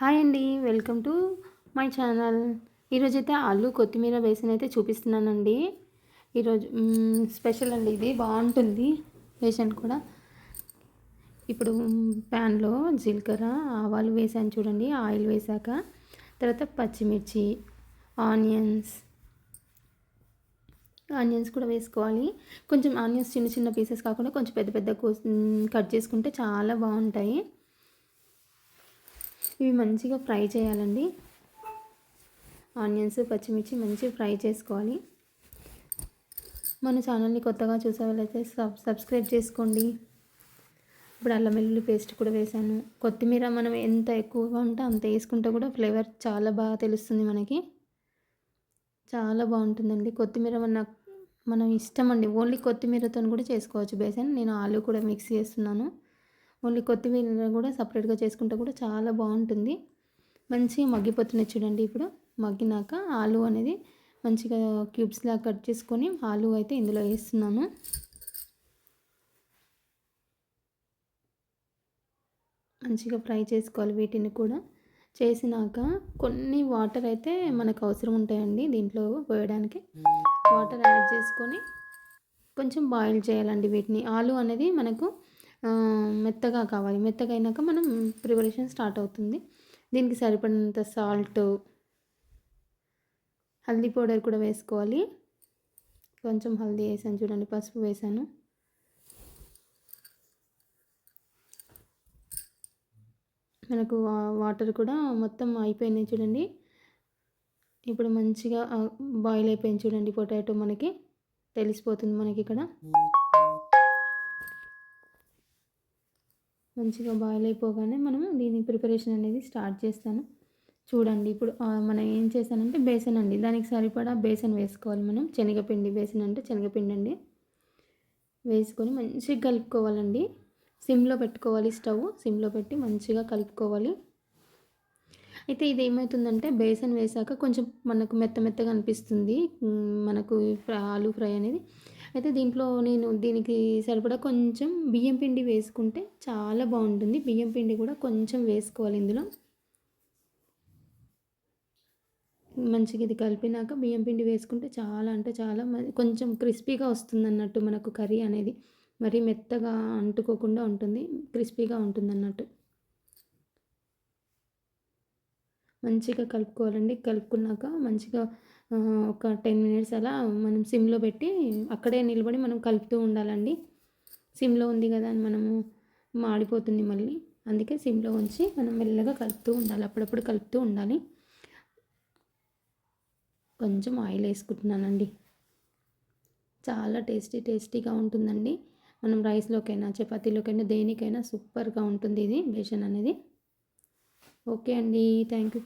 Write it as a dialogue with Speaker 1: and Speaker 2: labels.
Speaker 1: Hi అండి welcome to my channel. ఈరోజైతే ఆలు కొత్తిమీర వేసిన అయితే చూపిస్తున్నానండి ఈరోజు స్పెషల్ అండి ఇది బాగుంటుంది పేషెంట్ కూడా. ఇప్పుడు ప్యాన్లో జీలకర్ర ఆవాలు వేసాను చూడండి ఆయిల్ వేసాక. తర్వాత పచ్చిమిర్చి ఆనియన్స్. ఆనియన్స్ కూడా వేసుకోవాలి. కొంచెం ఆనియన్స్ చిన్న చిన్న పీసెస్ కాకుండా కొంచెం పెద్ద పెద్ద కట్ చేసుకుంటే చాలా బాగుంటాయి. ఇవి మంచిగా ఫ్రై చేయాలండి. ఆనియన్స్ పచ్చిమిర్చి మంచిగా ఫ్రై చేసుకోవాలి. మన ఛానల్ని కొత్తగా చూసేవాళ్ళైతే సబ్ సబ్స్క్రైబ్ చేసుకోండి. ఇప్పుడు అల్లం వెల్లుల్లి పేస్ట్ కూడా వేసాను. కొత్తిమీర మనం ఎంత ఎక్కువగా ఉంటే అంత వేసుకుంటే కూడా ఫ్లేవర్ చాలా బాగా తెలుస్తుంది మనకి. చాలా బాగుంటుందండి. కొత్తిమీర మన మనం ఇష్టం అండి. ఓన్లీ కొత్తిమీరతో కూడా చేసుకోవచ్చు బేసన్. నేను ఆలు కూడా మిక్స్ చేస్తున్నాను. ఓన్లీ కొత్తిమీర కూడా సపరేట్గా చేసుకుంటే కూడా చాలా బాగుంటుంది. మంచిగా మగ్గిపోతున్నాయి చూడండి ఇప్పుడు. మగ్గినాక ఆలు అనేది మంచిగా క్యూబ్స్లా కట్ చేసుకొని ఆలు అయితే ఇందులో వేస్తున్నాను. మంచిగా ఫ్రై చేసుకోవాలి వీటిని కూడా. చేసినాక కొన్ని వాటర్ అయితే మనకు అవసరం ఉంటాయండి దీంట్లో పోయడానికి. వాటర్ యాడ్ చేసుకొని కొంచెం బాయిల్ చేయాలండి వీటిని. ఆలు అనేది మనకు మెత్తగా కావాలి. మెత్తగా అయినాక మనం ప్రిపరేషన్ స్టార్ట్ అవుతుంది. దీనికి సరిపడినంత సాల్ట్ హల్దీ పౌడర్ కూడా వేసుకోవాలి. కొంచెం హల్దీ వేసాను చూడండి పసుపు వేసాను. మనకు వాటర్ కూడా మొత్తం అయిపోయినాయి చూడండి. ఇప్పుడు మంచిగా బాయిల్ అయిపోయింది చూడండి పొటాటో మనకి. తెలిసిపోతుంది మనకి ఇక్కడ. మంచిగా బాయిల్ అయిపోగానే మనం దీని ప్రిపరేషన్ అనేది స్టార్ట్ చేస్తాను. చూడండి ఇప్పుడు మనం ఏం చేశానంటే బేసన్ అండి దానికి సరిపడా బేసన్ వేసుకోవాలి మనం. శనగపిండి బేసన్ అంటే శనగపిండి అండి. వేసుకొని మంచిగా కలుపుకోవాలండి. సిమ్లో పెట్టుకోవాలి స్టవ్ సిమ్లో పెట్టి మంచిగా కలుపుకోవాలి. అయితే ఇది ఏమవుతుందంటే బేసన్ వేసాక కొంచెం మనకు మెత్త మెత్తగా అనిపిస్తుంది. మనకు ఆలు ఫ్రై అనేది అయితే దీంట్లో నేను దీనికి సరిపడా కొంచెం బియ్యం పిండి వేసుకుంటే చాలా బాగుంటుంది. బియ్యం పిండి కూడా కొంచెం వేసుకోవాలి ఇందులో. మంచిగా ఇది కలిపినాక బియ్యం పిండి వేసుకుంటే చాలా అంటే చాలా కొంచెం క్రిస్పీగా వస్తుంది అన్నట్టు మనకు కర్రీ అనేది. మరీ మెత్తగా అంటుకోకుండా ఉంటుంది క్రిస్పీగా ఉంటుంది అన్నట్టు మంచిగా కలుపుకోవాలండి. కలుపుకున్నాక మంచిగా ఒక టెన్ మినిట్స్ అలా మనం సిమ్లో పెట్టి అక్కడే నిలబడి మనం కలుపుతూ ఉండాలండి. సిమ్లో ఉంది కదా అని మనము మాడిపోతుంది మళ్ళీ. అందుకే సిమ్లో ఉంచి మనం మెల్లగా కలుపుతూ ఉండాలి. అప్పుడప్పుడు కలుపుతూ ఉండాలి. కొంచెం ఆయిల్ వేసుకుంటున్నానండి. చాలా టేస్టీ టేస్టీగా ఉంటుందండి. మనం రైస్లోకైనా చపాతీలోకైనా దేనికైనా సూపర్గా ఉంటుంది ఇది బేషన్ అనేది. ఓకే అండి థ్యాంక్ యూ